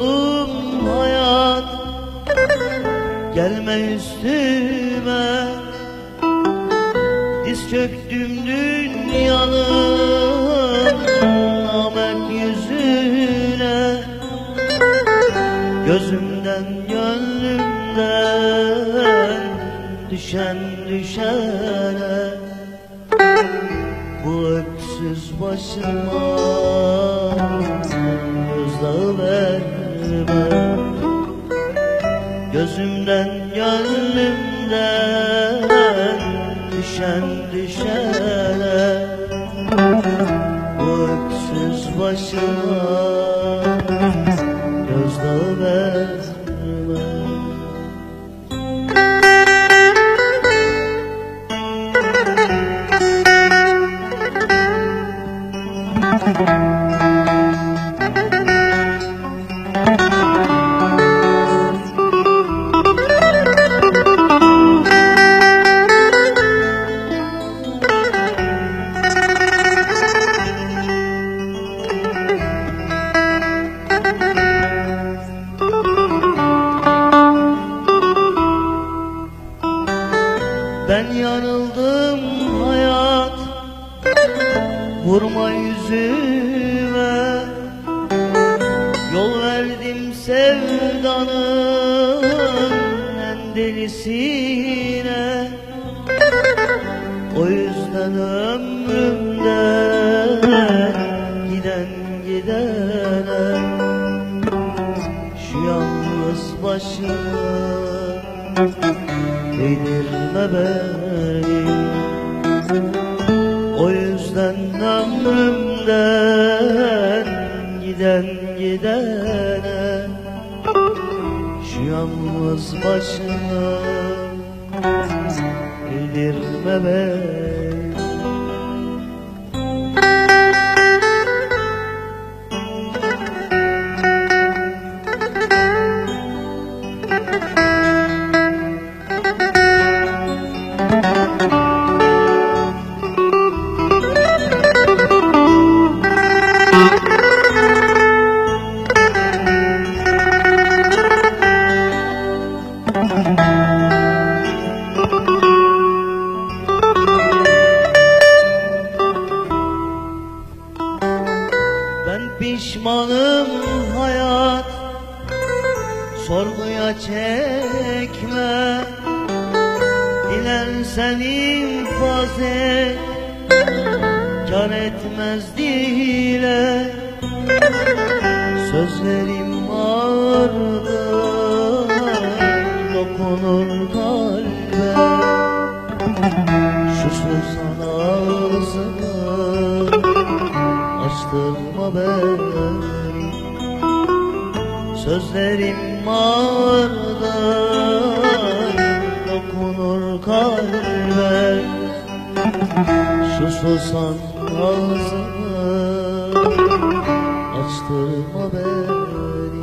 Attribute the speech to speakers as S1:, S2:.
S1: oldum hayat. Gelme üstüme. Diz çöktüm dünyanın Namet yüzüne. Gözümden gönlümden Düşen düşene. Bu öksüz başıma gözdağı ver Gözümden gönlümden düşen düşene Bu öksüz başıma Ben yanıldım hayat. Vurma yüzüme. Yol verdim sevdanın en delisine. O yüzden ömrümde giden gidene Şu yalnız başımı Eğdirme beni O yüzden ömrümden Giden gidene Şu yalnız başına Eğdirme beni pişmanım hayat Sorguya çekme. Dilersen infaz et Kar etmez dile. Sözlerim ağırdı Dokunur kalbe. Şu susan ağzını Açtırma beni Sözlerim ağırdı Dokunur kalbe Şu susan ağzını Açtırma beni